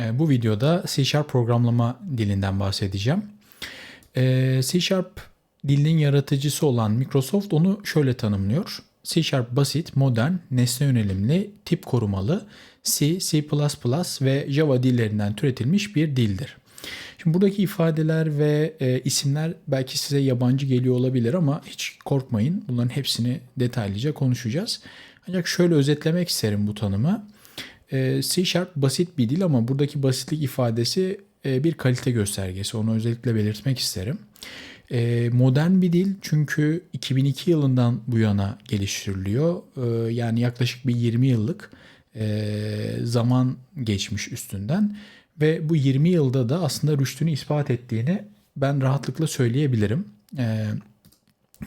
E, bu videoda C Sharp programlama dilinden bahsedeceğim. E, C Sharp dilinin yaratıcısı olan Microsoft onu şöyle tanımlıyor. C Sharp basit, modern, nesne yönelimli, tip korumalı, C, C++ ve Java dillerinden türetilmiş bir dildir. Şimdi buradaki ifadeler ve e, isimler belki size yabancı geliyor olabilir ama hiç korkmayın. Bunların hepsini detaylıca konuşacağız. Ancak şöyle özetlemek isterim bu tanımı. E, C Sharp basit bir dil ama buradaki basitlik ifadesi e, bir kalite göstergesi. Onu özellikle belirtmek isterim. E, modern bir dil çünkü 2002 yılından bu yana geliştiriliyor. E, yani yaklaşık bir 20 yıllık e, zaman geçmiş üstünden. Ve bu 20 yılda da aslında rüştünü ispat ettiğini ben rahatlıkla söyleyebilirim.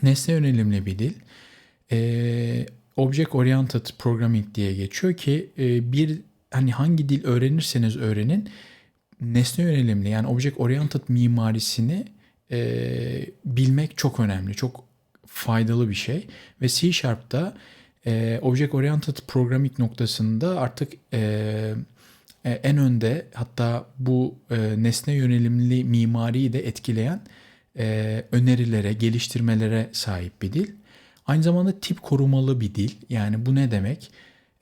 Nesne yönelimli bir dil. Object Oriented Programming diye geçiyor ki e, bir hani hangi dil öğrenirseniz öğrenin nesne yönelimli yani Object Oriented mimarisini e, bilmek çok önemli. Çok faydalı bir şey. Ve C Sharp'ta e, Object Oriented Programming noktasında artık e, e, en önde hatta bu e, nesne yönelimli mimariyi de etkileyen e, önerilere, geliştirmelere sahip bir dil. Aynı zamanda tip korumalı bir dil. Yani bu ne demek?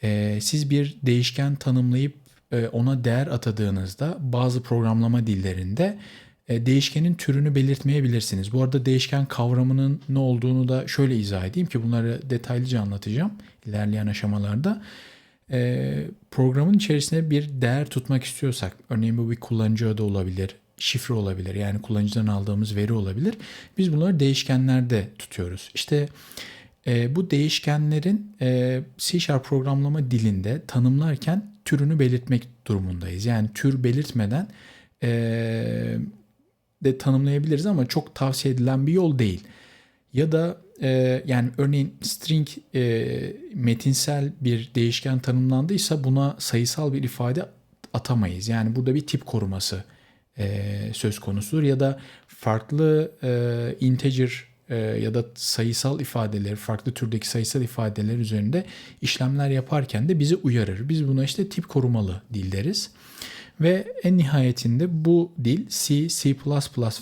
E, siz bir değişken tanımlayıp e, ona değer atadığınızda bazı programlama dillerinde e, değişkenin türünü belirtmeyebilirsiniz. Bu arada değişken kavramının ne olduğunu da şöyle izah edeyim ki bunları detaylıca anlatacağım ilerleyen aşamalarda. E, programın içerisinde bir değer tutmak istiyorsak, örneğin bu bir kullanıcı adı olabilir, şifre olabilir, yani kullanıcıdan aldığımız veri olabilir. Biz bunları değişkenlerde tutuyoruz. İşte e, bu değişkenlerin e, C Sharp programlama dilinde tanımlarken türünü belirtmek durumundayız. Yani tür belirtmeden e, de tanımlayabiliriz ama çok tavsiye edilen bir yol değil. Ya da e, yani örneğin string e, metinsel bir değişken tanımlandıysa buna sayısal bir ifade atamayız. Yani burada bir tip koruması e, söz konusudur ya da farklı e, integer e, ya da sayısal ifadeler, farklı türdeki sayısal ifadeler üzerinde işlemler yaparken de bizi uyarır. Biz buna işte tip korumalı dil deriz. Ve en nihayetinde bu dil C, C++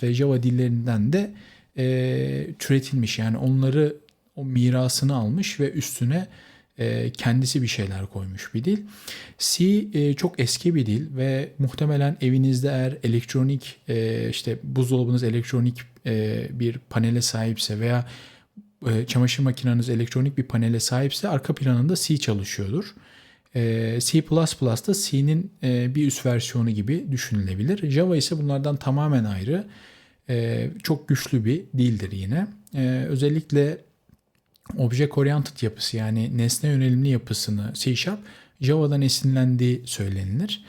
ve Java dillerinden de e, türetilmiş. Yani onları o mirasını almış ve üstüne e, kendisi bir şeyler koymuş bir dil. C e, çok eski bir dil ve muhtemelen evinizde eğer elektronik e, işte buzdolabınız elektronik bir panele sahipse veya çamaşır makineniz elektronik bir panele sahipse arka planında C çalışıyordur. C++ da C'nin bir üst versiyonu gibi düşünülebilir. Java ise bunlardan tamamen ayrı. Çok güçlü bir dildir yine. Özellikle Object Oriented yapısı yani nesne yönelimli yapısını C Sharp Java'dan esinlendiği söylenilir.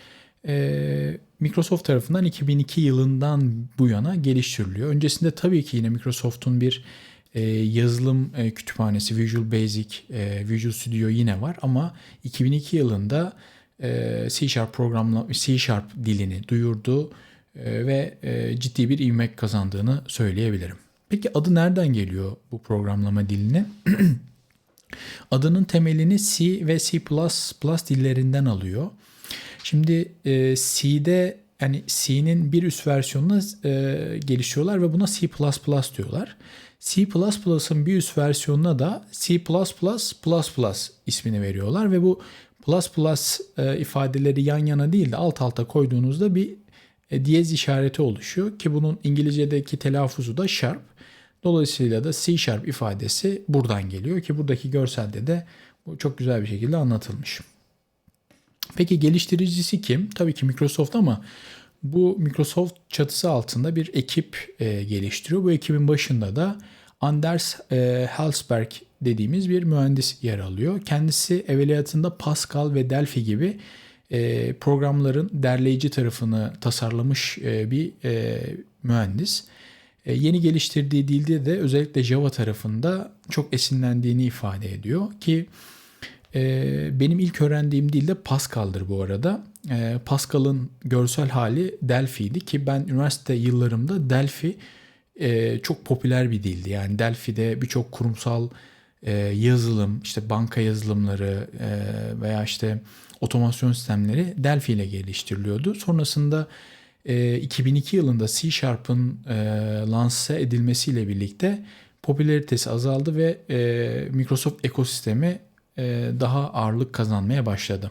Ee, Microsoft tarafından 2002 yılından bu yana geliştiriliyor. Öncesinde tabii ki yine Microsoft'un bir e, yazılım e, kütüphanesi Visual Basic, e, Visual Studio yine var ama 2002 yılında e, C Sharp programla C Sharp dilini duyurdu e, ve e, ciddi bir ivmek kazandığını söyleyebilirim. Peki adı nereden geliyor bu programlama dilinin? Adının temelini C ve C++ dillerinden alıyor. Şimdi e, C'de yani C'nin bir üst versiyonunu e, geliştiriyorlar ve buna C++ diyorlar. C++'ın bir üst versiyonuna da C++++ ismini veriyorlar ve bu plus plus e, ifadeleri yan yana değil de alt alta koyduğunuzda bir e, diyez işareti oluşuyor ki bunun İngilizce'deki telaffuzu da sharp. Dolayısıyla da C Sharp ifadesi buradan geliyor ki buradaki görselde de bu çok güzel bir şekilde anlatılmış. Peki geliştiricisi kim? Tabii ki Microsoft ama bu Microsoft çatısı altında bir ekip e, geliştiriyor. Bu ekibin başında da Anders e, Halsberg dediğimiz bir mühendis yer alıyor. Kendisi evveliyatında Pascal ve Delphi gibi e, programların derleyici tarafını tasarlamış e, bir e, mühendis. E, yeni geliştirdiği dilde de özellikle Java tarafında çok esinlendiğini ifade ediyor ki e, benim ilk öğrendiğim dil de Pascal'dır bu arada. E, Pascal'ın görsel hali Delphi'ydi ki ben üniversite yıllarımda Delphi çok popüler bir dildi. Yani Delphi'de birçok kurumsal yazılım, işte banka yazılımları veya işte otomasyon sistemleri Delphi ile geliştiriliyordu. Sonrasında 2002 yılında C Sharp'ın e, lanse edilmesiyle birlikte popülaritesi azaldı ve e, Microsoft ekosistemi e, daha ağırlık kazanmaya başladı.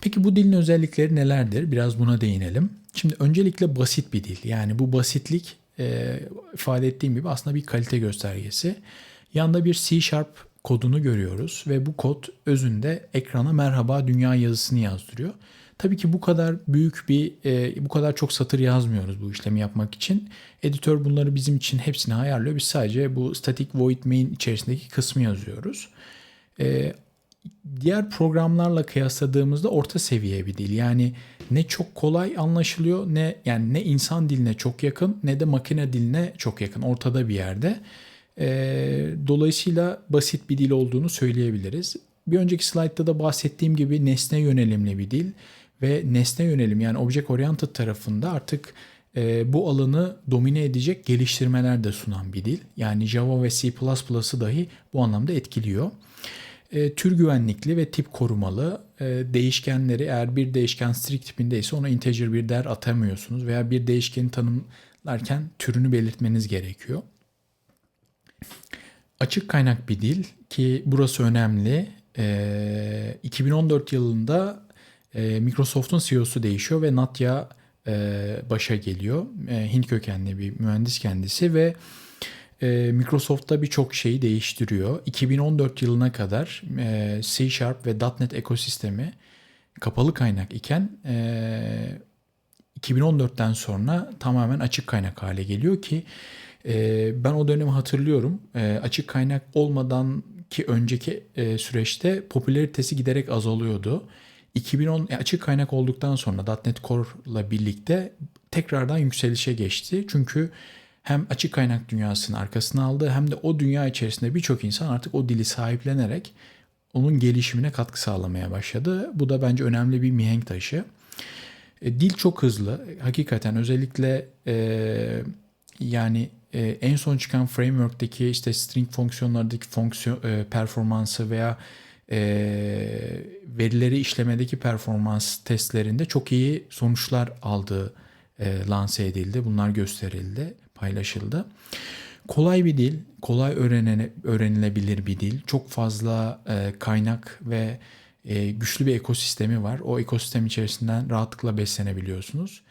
Peki bu dilin özellikleri nelerdir? Biraz buna değinelim. Şimdi öncelikle basit bir dil. Yani bu basitlik ifade ettiğim gibi aslında bir kalite göstergesi. Yanda bir C Sharp kodunu görüyoruz ve bu kod özünde ekrana merhaba dünya yazısını yazdırıyor. Tabii ki bu kadar büyük bir, e, bu kadar çok satır yazmıyoruz bu işlemi yapmak için. Editör bunları bizim için hepsini ayarlıyor. Biz sadece bu static void main içerisindeki kısmı yazıyoruz. E, diğer programlarla kıyasladığımızda orta seviye bir dil. Yani ne çok kolay anlaşılıyor ne yani ne insan diline çok yakın ne de makine diline çok yakın. Ortada bir yerde. E, dolayısıyla basit bir dil olduğunu söyleyebiliriz. Bir önceki slaytta da bahsettiğim gibi nesne yönelimli bir dil ve nesne yönelim yani object oriented tarafında artık e, bu alanı domine edecek geliştirmeler de sunan bir dil. Yani Java ve C++'ı dahi bu anlamda etkiliyor. E, tür güvenlikli ve tip korumalı e, değişkenleri eğer bir değişken string tipindeyse ona integer bir değer atamıyorsunuz veya bir değişkeni tanımlarken türünü belirtmeniz gerekiyor. Açık kaynak bir dil ki burası önemli. E, 2014 yılında e, Microsoft'un CEO'su değişiyor ve Natya e, başa geliyor. E, Hint kökenli bir mühendis kendisi ve e, Microsoft'ta birçok şeyi değiştiriyor. 2014 yılına kadar C Sharp ve .NET ekosistemi kapalı kaynak iken e, 2014'ten sonra tamamen açık kaynak hale geliyor ki ben o dönemi hatırlıyorum. Açık kaynak olmadan ki önceki süreçte popülaritesi giderek azalıyordu. 2010 e, açık kaynak olduktan sonra .NET Core'la birlikte tekrardan yükselişe geçti. Çünkü hem açık kaynak dünyasını arkasına aldı hem de o dünya içerisinde birçok insan artık o dili sahiplenerek onun gelişimine katkı sağlamaya başladı. Bu da bence önemli bir mihenk taşı. E, dil çok hızlı. Hakikaten özellikle e, yani e, en son çıkan framework'teki işte string fonksiyonlardaki fonksiyon e, performansı veya e, verileri işlemedeki performans testlerinde çok iyi sonuçlar aldığı e, lanse edildi. Bunlar gösterildi, paylaşıldı. Kolay bir dil, kolay öğrenene, öğrenilebilir bir dil. Çok fazla e, kaynak ve e, güçlü bir ekosistemi var. O ekosistem içerisinden rahatlıkla beslenebiliyorsunuz.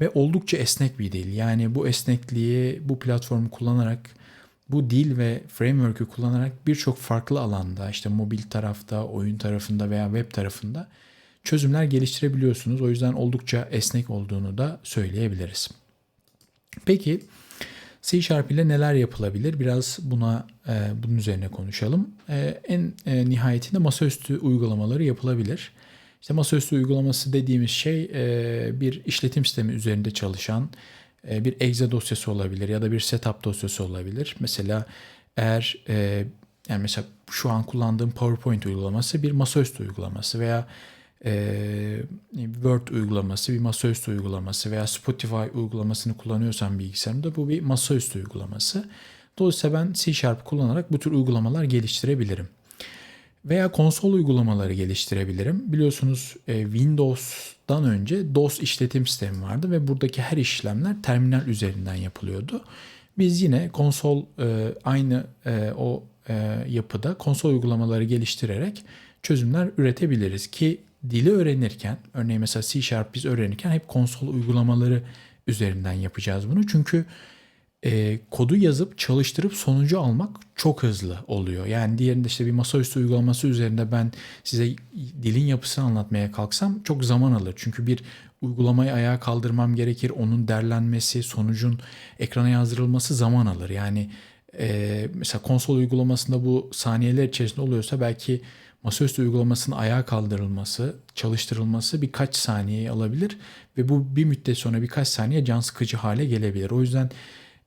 Ve oldukça esnek bir dil. Yani bu esnekliği bu platformu kullanarak bu dil ve framework'ü kullanarak birçok farklı alanda işte mobil tarafta, oyun tarafında veya web tarafında çözümler geliştirebiliyorsunuz. O yüzden oldukça esnek olduğunu da söyleyebiliriz. Peki C Sharp ile neler yapılabilir? Biraz buna e, bunun üzerine konuşalım. E, en e, nihayetinde masaüstü uygulamaları yapılabilir. İşte masaüstü uygulaması dediğimiz şey e, bir işletim sistemi üzerinde çalışan bir exe dosyası olabilir ya da bir setup dosyası olabilir. Mesela eğer e, yani mesela şu an kullandığım PowerPoint uygulaması bir masaüstü uygulaması veya e, Word uygulaması bir masaüstü uygulaması veya Spotify uygulamasını kullanıyorsam bilgisayarımda bu bir masaüstü uygulaması. Dolayısıyla ben C Sharp kullanarak bu tür uygulamalar geliştirebilirim. Veya konsol uygulamaları geliştirebilirim. Biliyorsunuz e, Windows'dan önce DOS işletim sistemi vardı ve buradaki her işlemler terminal üzerinden yapılıyordu. Biz yine konsol e, aynı e, o yapıda konsol uygulamaları geliştirerek çözümler üretebiliriz ki dili öğrenirken örneğin mesela C biz öğrenirken hep konsol uygulamaları üzerinden yapacağız bunu. Çünkü e, kodu yazıp çalıştırıp sonucu almak çok hızlı oluyor. Yani diğerinde işte bir masaüstü uygulaması üzerinde ben size dilin yapısını anlatmaya kalksam çok zaman alır. Çünkü bir uygulamayı ayağa kaldırmam gerekir. Onun derlenmesi, sonucun ekrana yazdırılması zaman alır. Yani e, mesela konsol uygulamasında bu saniyeler içerisinde oluyorsa belki masaüstü uygulamasının ayağa kaldırılması, çalıştırılması birkaç saniyeyi alabilir ve bu bir müddet sonra birkaç saniye can sıkıcı hale gelebilir. O yüzden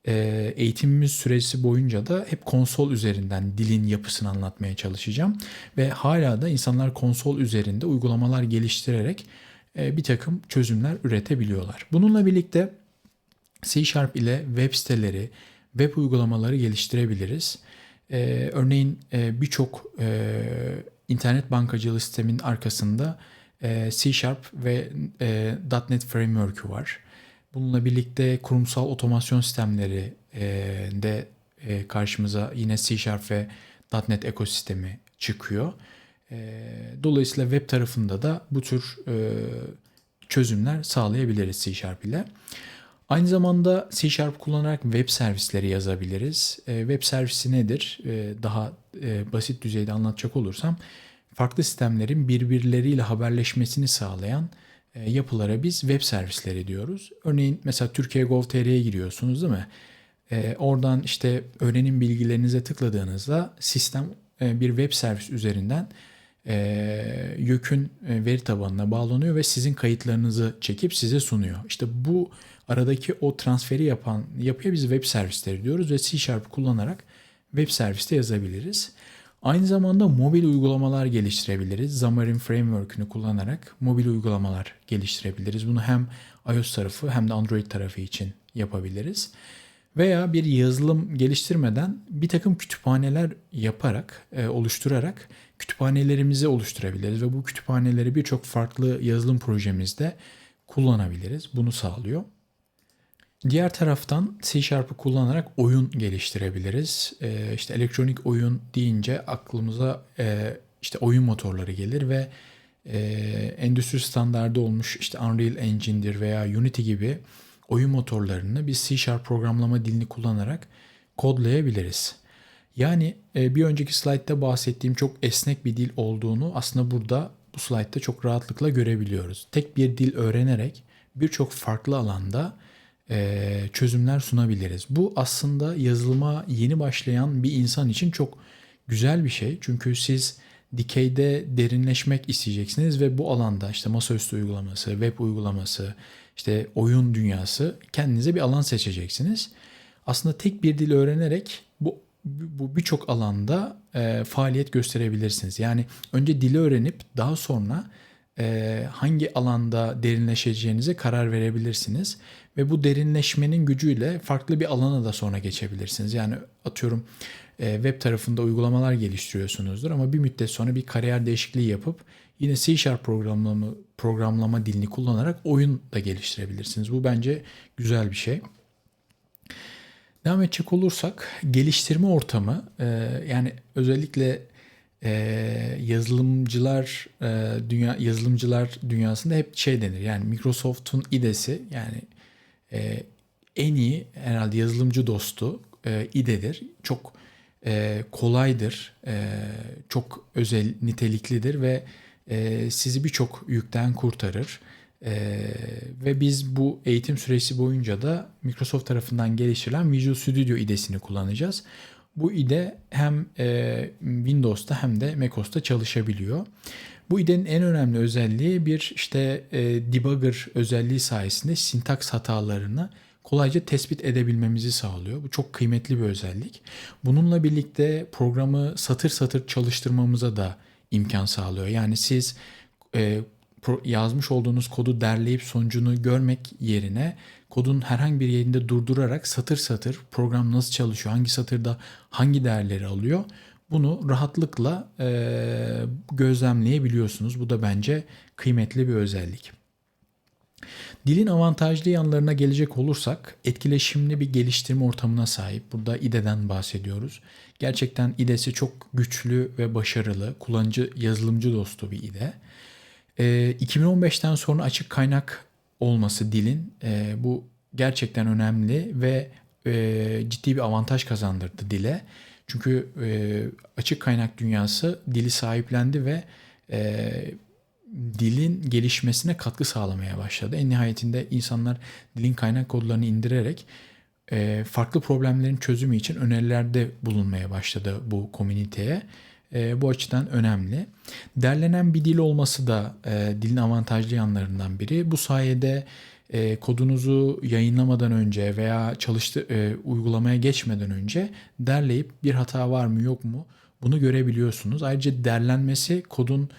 eğitimimiz süresi boyunca da hep konsol üzerinden dilin yapısını anlatmaya çalışacağım. Ve hala da insanlar konsol üzerinde uygulamalar geliştirerek e, bir takım çözümler üretebiliyorlar. Bununla birlikte C Sharp ile web siteleri, web uygulamaları geliştirebiliriz. E, örneğin e, birçok e, internet bankacılığı sistemin arkasında C Sharp ve .NET Framework'ü var. Bununla birlikte kurumsal otomasyon sistemleri e, de e, karşımıza yine C Sharp ve .NET ekosistemi çıkıyor. E, dolayısıyla web tarafında da bu tür çözümler sağlayabiliriz C Sharp ile. Aynı zamanda C Sharp kullanarak web servisleri yazabiliriz. Web servisi nedir? Daha basit düzeyde anlatacak olursam farklı sistemlerin birbirleriyle haberleşmesini sağlayan yapılara biz web servisleri diyoruz. Örneğin mesela Türkiye Gov.tr'ye giriyorsunuz değil mi? E, oradan işte öğrenim bilgilerinize tıkladığınızda sistem e, bir web servis üzerinden e, YÖK'ün e, veri tabanına bağlanıyor ve sizin kayıtlarınızı çekip size sunuyor. İşte bu aradaki o transferi yapan yapıya biz web servisleri diyoruz ve C Sharp kullanarak web serviste yazabiliriz. Aynı zamanda mobil uygulamalar geliştirebiliriz. Xamarin Framework'ünü kullanarak mobil uygulamalar geliştirebiliriz. Bunu hem iOS tarafı hem de Android tarafı için yapabiliriz. Veya bir yazılım geliştirmeden bir takım kütüphaneler yaparak, e, oluşturarak kütüphanelerimizi oluşturabiliriz. Ve bu kütüphaneleri birçok farklı yazılım projemizde kullanabiliriz. Bunu sağlıyor. Diğer taraftan C Sharp'ı kullanarak oyun geliştirebiliriz. Ee, işte elektronik oyun deyince aklımıza e, işte oyun motorları gelir ve e, endüstri standardı olmuş işte Unreal Engine'dir veya Unity gibi oyun motorlarını biz C Sharp programlama dilini kullanarak kodlayabiliriz. Yani e, bir önceki slaytta bahsettiğim çok esnek bir dil olduğunu aslında burada bu slaytta çok rahatlıkla görebiliyoruz. Tek bir dil öğrenerek birçok farklı alanda çözümler sunabiliriz. Bu aslında yazılıma yeni başlayan bir insan için çok güzel bir şey. Çünkü siz dikeyde derinleşmek isteyeceksiniz ve bu alanda işte masaüstü uygulaması, web uygulaması, işte oyun dünyası kendinize bir alan seçeceksiniz. Aslında tek bir dil öğrenerek bu bu birçok alanda e, faaliyet gösterebilirsiniz. Yani önce dili öğrenip daha sonra e, hangi alanda derinleşeceğinize karar verebilirsiniz. Ve bu derinleşmenin gücüyle farklı bir alana da sonra geçebilirsiniz. Yani atıyorum e, web tarafında uygulamalar geliştiriyorsunuzdur ama bir müddet sonra bir kariyer değişikliği yapıp yine C programlama, programlama dilini kullanarak oyun da geliştirebilirsiniz. Bu bence güzel bir şey. Devam edecek olursak geliştirme ortamı e, yani özellikle e, yazılımcılar e, dünya yazılımcılar dünyasında hep şey denir yani Microsoft'un IDE'si yani e, en iyi herhalde yazılımcı dostu e, IDE'dir. Çok e, kolaydır, e, çok özel niteliklidir ve e, sizi birçok yükten kurtarır. E, ve biz bu eğitim süresi boyunca da Microsoft tarafından geliştirilen Visual Studio IDE'sini kullanacağız. Bu IDE hem e, Windows'ta hem de macOS'ta çalışabiliyor. Bu IDE'nin en önemli özelliği bir işte e, debugger özelliği sayesinde sintaks hatalarını kolayca tespit edebilmemizi sağlıyor. Bu çok kıymetli bir özellik. Bununla birlikte programı satır satır çalıştırmamıza da imkan sağlıyor. Yani siz e, yazmış olduğunuz kodu derleyip sonucunu görmek yerine kodun herhangi bir yerinde durdurarak satır satır program nasıl çalışıyor, hangi satırda hangi değerleri alıyor bunu rahatlıkla e, gözlemleyebiliyorsunuz. Bu da bence kıymetli bir özellik. Dilin avantajlı yanlarına gelecek olursak etkileşimli bir geliştirme ortamına sahip. Burada IDE'den bahsediyoruz. Gerçekten IDE'si çok güçlü ve başarılı. Kullanıcı yazılımcı dostu bir IDE. E, 2015'ten sonra açık kaynak olması dilin e, bu gerçekten önemli ve e, ciddi bir avantaj kazandırdı dile. Çünkü e, açık kaynak dünyası dili sahiplendi ve e, dilin gelişmesine katkı sağlamaya başladı. En nihayetinde insanlar dilin kaynak kodlarını indirerek e, farklı problemlerin çözümü için önerilerde bulunmaya başladı bu komüniteye. E, bu açıdan önemli. Derlenen bir dil olması da e, dilin avantajlı yanlarından biri. Bu sayede e, kodunuzu yayınlamadan önce veya çalıştı e, uygulamaya geçmeden önce derleyip bir hata var mı yok mu bunu görebiliyorsunuz. Ayrıca derlenmesi kodun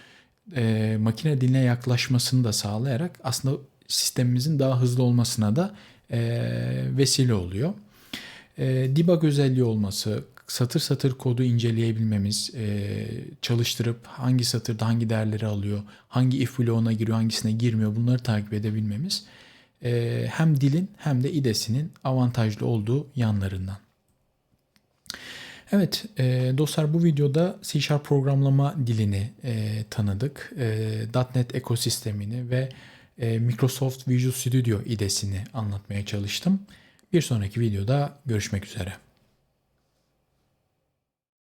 e, makine diline yaklaşmasını da sağlayarak aslında sistemimizin daha hızlı olmasına da e, vesile oluyor. E, debug özelliği olması, satır satır kodu inceleyebilmemiz, e, çalıştırıp hangi satırda hangi değerleri alıyor, hangi if bloğuna giriyor, hangisine girmiyor bunları takip edebilmemiz e, hem dilin hem de idesinin avantajlı olduğu yanlarından. Evet e, dostlar bu videoda C Sharp programlama dilini tanıdık. .NET ekosistemini ve Microsoft Visual Studio idesini anlatmaya çalıştım. Bir sonraki videoda görüşmek üzere.